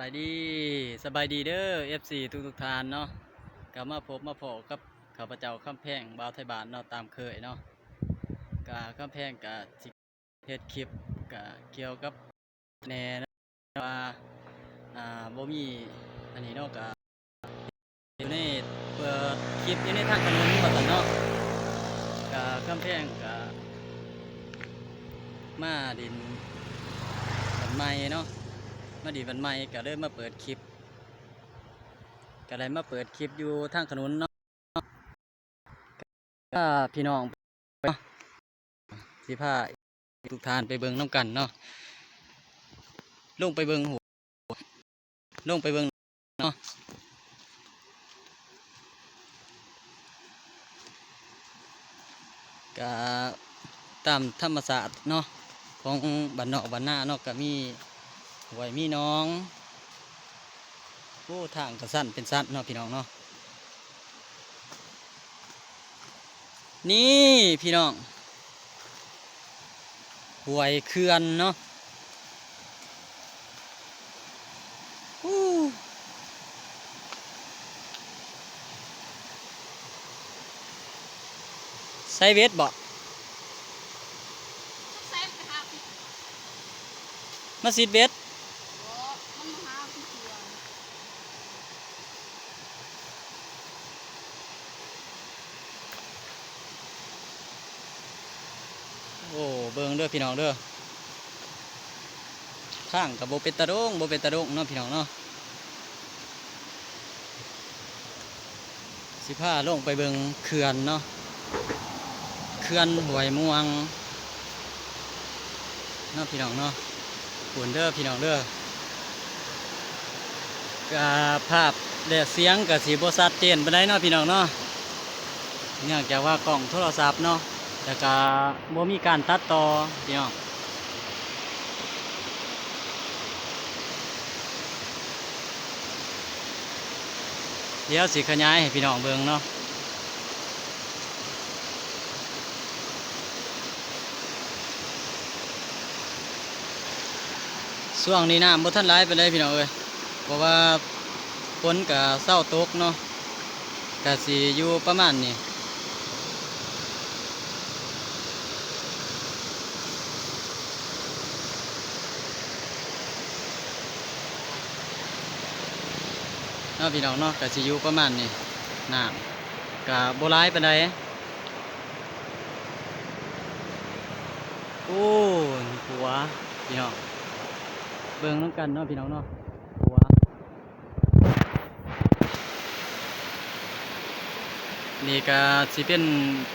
บายดีสบายดีเด้อ FC ทุกทุกทานเนาะกลับมาพบมาพอกับข้าพเจ้าคำแพงบ่าวไทยบานเนาะตามเคยเนาะกะคำแพงกะสิเฮ็ดคลิปกะเกี่ยวกับแหน่นะว่าอ่าบ่มีอันนี้เนาะกะอยู่ในเปิดคลิปอยู่ในทางถนนว่าซั่นเนาะกะคำแพงกะมาดินบันไม้เนาะ มาดีวันใหม่ก็เลยมาเปิดคลิป ก็เลยมาเปิดคลิปอยู่ทางถนนเนาะก็พี่น้องเนาะสิพาทุกทานไปเบิงน้ำกันเนาะลงไปเบิงหัวลงไปเบิงเนาะก็ตามธรรมศาสตร์เนาะของบ้านนอกบ้านหน้าเนาะก็มี หวยมีน้องโอ้ทางกระสั้นเป็นสั้นเนาะพี่น้องเนาะนี่พี่น้องหวยเขื่อนเนาะอู้ไซเวสบ่เซฟไปหาพี่มาซิดเวส โอ้มันมาหาพี่ตัว โอ้เบิ่งเด้อพี่น้องเด้อข้างกับโบเป็นตะโดงโบเป็นตะโดงเนาะพี่น้องเนาะสิพาลงไปเบิ่งเขื่อนเนาะเขื่อนหวยม่วงเนาะพี่น้องเนาะขวนเด้อพี่น้องเด้อก็ภาพและเสียงกับสีโบชัดเจนไปได้เนาะพี่น้องเนาะเนื่องจากว่ากล้องโทรศัพท์เนาะ แล้วก็บ่มีการตัดต่อพี่น้องเดี๋ยวสิขยายให้พี่น้องเบิ่งเนาะช่วงนี้น้ำบ่ทันหลไปเลยพี่น้องเอ้ยเพราะว่าฝนก็เศร้าตกเนาะก็สิอยู่ประมาณนี้ นาะพี่น้องเนาะก็สิอยู่ประมาณนี้น้ำก็บ่หลายปานใดโอ้ยหัวพี่น้องเบิ่งน้ำกันเนาะพี่น้องเนาะหัวนี่ก็สิเป็น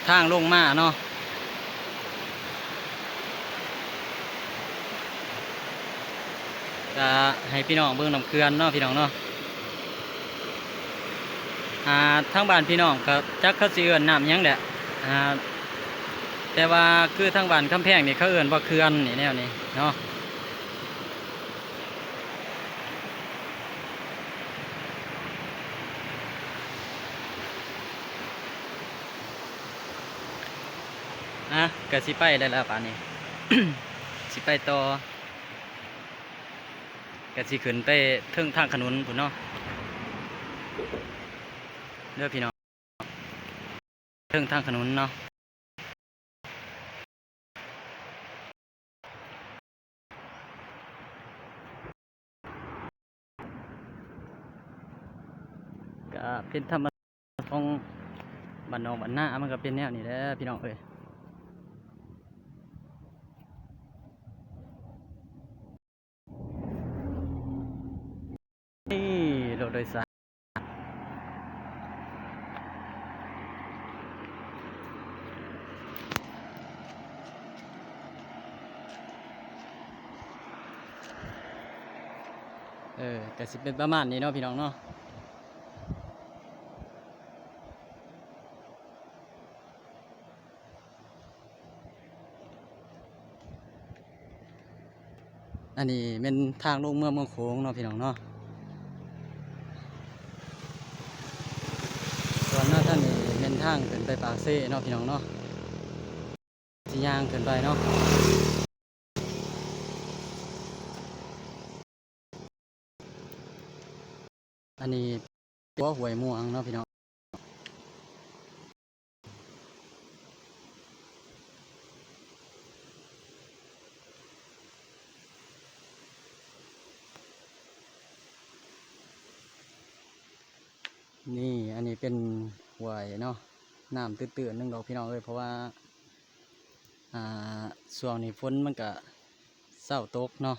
ทางลงมาเนาะก็ให้พี่น้องเบิ่งน้ำเกลือนเนาะพี่น้องเนาะ อ่าทั้งบ้านพี่น้องก็จักเขาสิเอิ้นน้ำยังแหละอ่าแต่ว่าคือทั้งบ้านคำแพงนี่เขาเอิ้นว่าเขื่อนนี่แนวนี้เนาะอะก็สิไปได้แล้วป่านนี้ สิไปต่อก็สิขึ้นไปเทิงทางขนุนพุ่นเนาะ เด้อพี่น้องเรื่องทางถนนเนาะก็เป็นธรรมชาติของบ้านนอกบ้านหน้ามันก็เป็นแนวนี้แหละพี่น้องเอ้ยนี่รถโดยสาร เออก็สิเป็นประมาณนี้เนาะพี่น้องเนาะอันนี้เป็นทางลงเมืองเมืองโขงเนาะพี่น้องเนาะส่วนหน้าท่านนี่เป็นทางขึ้นไปปากเซ่เนาะพี่น้องเนาะสิย่างขึ้นไปเนาะ อันนี้ ตัวหวยม่วงเนาะพี่น้องนี่อันนี้เป็นหวยเนาะน้ำตื้นๆนึงดอกพี่น้องเอ้ยเพราะว่าอ่าช่วงนี้ฝนมันก็เศร้าตกเนาะ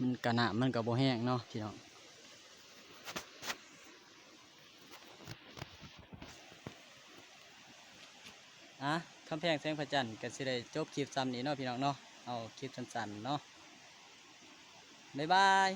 มันกะหนะมันก็บ่แห้งเนาะพี่น้อง อะคำแพงแสงพระจันทร์ก็สิได้จบคลิปซ้ำนี้เนาะพี่น้องเนาะเอาคลิปสั้นๆเนาะบ๊ายบาย